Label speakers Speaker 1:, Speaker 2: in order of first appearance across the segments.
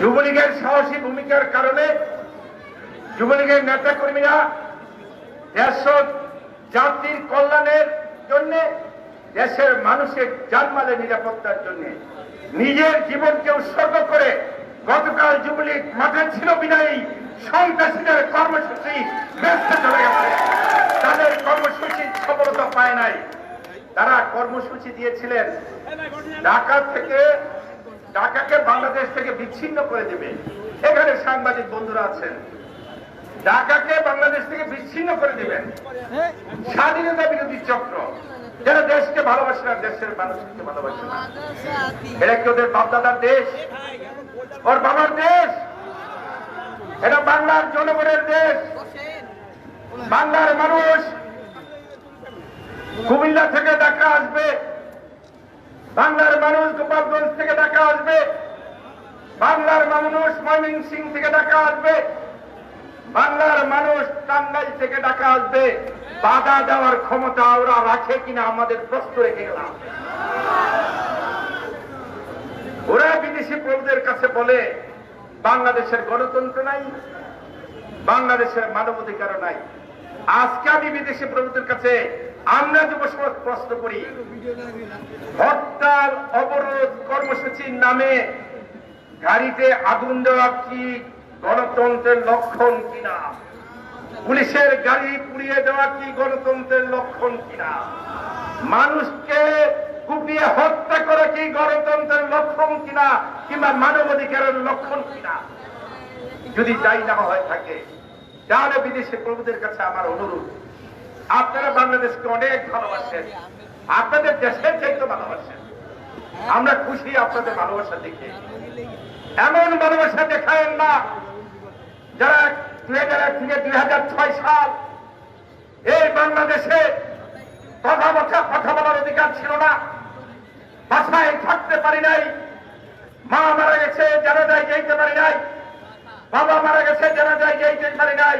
Speaker 1: যুবলীগের সাহসী ভূমিকার কারণে যুবলীগের নেতা কর্মীরা দেশ জাতির কল্যাণের জন্য, দেশের মানুষের জানমালের নিরাপত্তার জন্য নিজের জীবনকে উৎসর্গ করে গতকাল যুবলীগ মাঠে ছিল বিনায়ী সন্ত্রাসীদের কর্মসূচি ব্যস্ত চলে গেছে। তাদের কর্মসূচি সফলতা পায় নাই। তারা কর্মসূচি দিয়েছিলেন ঢাকা থেকে, ঢাকাকে বাংলাদেশ থেকে বিচ্ছিন্ন করে দেবে। এখানে সাংবাদিক বন্ধুরা আছেন। ঢাকাকে বাংলাদেশ থেকে বিচ্ছিন্ন করে দিবেন। স্বাধীনতা বিরোধী চক্র। যারা দেশকে ভালোবাসে না, দেশের মানুষকে ভালোবাসে না। এটা কি ওদের বাপদাদার দেশ? ওর বাবার দেশ? এটা বাংলার জনগণের দেশ। বাংলার মানুষ কুমিল্লা থেকে ঢাকা আসবে। বাংলার মানুষ গোপালগঞ্জ থেকে ঢাকা আসবে। বাংলার মানুষ ময়মনসিং থেকে ঢাকা আসবে। বাংলার মানুষ টাঙ্গাইল থেকে ঢাকা আসবে। বাধা দেওয়ার ক্ষমতা ওরা রাখে কিনা আমাদের প্রশ্ন রেখে গেলাম। ওরা বিদেশি প্রভুদের কাছে বলে, বাংলাদেশের গণতন্ত্র নাই, বাংলাদেশের মানবাধিকার নাই। আজকে আমি বিদেশি প্রভুদের কাছে আমরা যুব সমাজ প্রশ্ন করি হরতাল অবরোধ কর্মসূচির নামে গাড়িতে আগুন দেওয়া কি গণতন্ত্রের লক্ষণ কিনা? পুলিশের গাড়ি পুড়িয়ে দেওয়া কি গণতন্ত্রের লক্ষণ কিনা? মানুষকে কুপিয়ে হত্যা করা কি গণতন্ত্রের লক্ষণ কিনা? কিংবা মানবাধিকারের লক্ষণ কিনা? যদি তাই না হয়ে থাকে, তাহলে বিদেশি প্রভুদের কাছে আমার অনুরোধ, আপনারা বাংলাদেশকে অনেক ভালোবাসেন, আপনাদের দেশের চাইতে ভালোবাসেন। আমরা খুশি আপনাদের ভালোবাসা দেখে। এমন ভালোবাসা দেখায়েন না যারা দুই হাজার এক থেকে দুই হাজার ছয় সাল এই বাংলাদেশে কথা বছা কথা বলার অধিকার ছিল না। বাসায় থাকতে পারি নাই, মা মারা গেছে যারা যায় যেতে পারি নাই, বাবা মারা গেছে যারা যায় যেতে পারি নাই।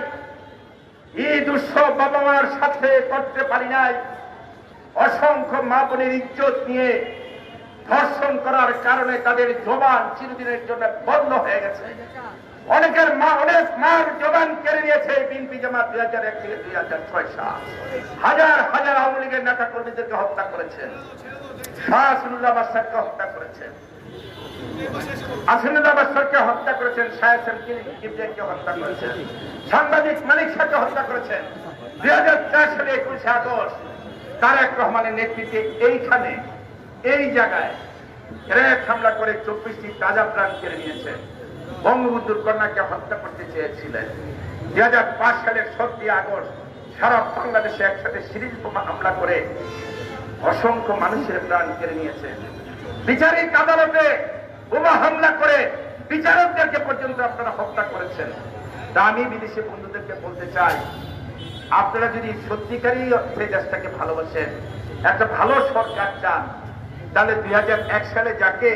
Speaker 1: ঈদ উৎসব বাবা মার সাথে করতে পারি নাই। অসংখ্য মা বোনের ইজ্জত নিয়ে ধর্ষণ করার কারণে তাদের জবান চিরদিনের জন্য বন্ধ হয়ে গেছে। অনেকের মা, অনেক মার জবান কেড়ে নিয়েছে বিএনপি জামাত দুই হাজার এক থেকে দুই হাজার ছয় সাল। হাজার হাজার আওয়ামী লীগের নেতা কর্মীদেরকে হত্যা করেছেন। শাহসুল্লাহ বাসারকে হত্যা করেছেন। হত্যা করেছেন হত্যা করেছেন। সাংবাদিক হত্যা করেছেন। দুই হাজার চার সালে একুশে আগস্ট নেতৃত্বে এইখানে এই জায়গায় গ্রেফ হামলা করে চব্বিশটি তাজা প্রাণ কেড়ে নিয়েছে। বঙ্গবন্ধুর কন্যাকে হত্যা করতে চেয়েছিলেন। দুই হাজার পাঁচ সালের সত্যি আগস্ট সারা বাংলাদেশে একসাথে সিরিজ বোমা হামলা করে অসংখ্য মানুষের প্রাণ কেড়ে নিয়েছে। বিচারিক আদালতে বোমা হামলা করে বিচারকদেরকে পর্যন্ত আপনারা হত্যা করেছেন। তা আমি বিদেশি বন্ধুদেরকে বলতে চাই, আপনারা যদি সত্যিকারই দেশটাকে ভালোবাসেন, একটা ভালো সরকার চান তাহলে দুই সালে যাকে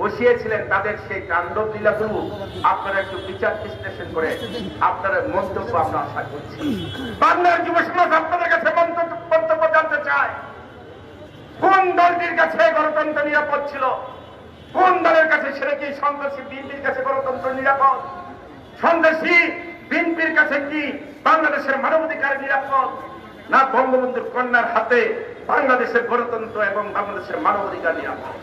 Speaker 1: বসিয়েছিলেন, তাদের সেই তাণ্ডব লীলাগুলো আপনারা একটু বিচার বিশ্লেষণ করে আপনার মন্তব্য আমরা আশা করছি। বাংলার যুব সমাজ আপনাদের কাছে মন্তব্য জানতে চায়। কোন দলটির কাছে গণতন্ত্র নিরাপদ ছিল? কোন দলের কাছে? সেটা কি সন্ত্রাসী বিএনপির কাছে গণতন্ত্র নিরাপদ? সন্ত্রাসী বিএনপির কাছে কি বাংলাদেশের মানবাধিকার নিরাপদ? না বঙ্গবন্ধুর কন্যার হাতে বাংলাদেশের গণতন্ত্র এবং বাংলাদেশের মানবাধিকার নিরাপদ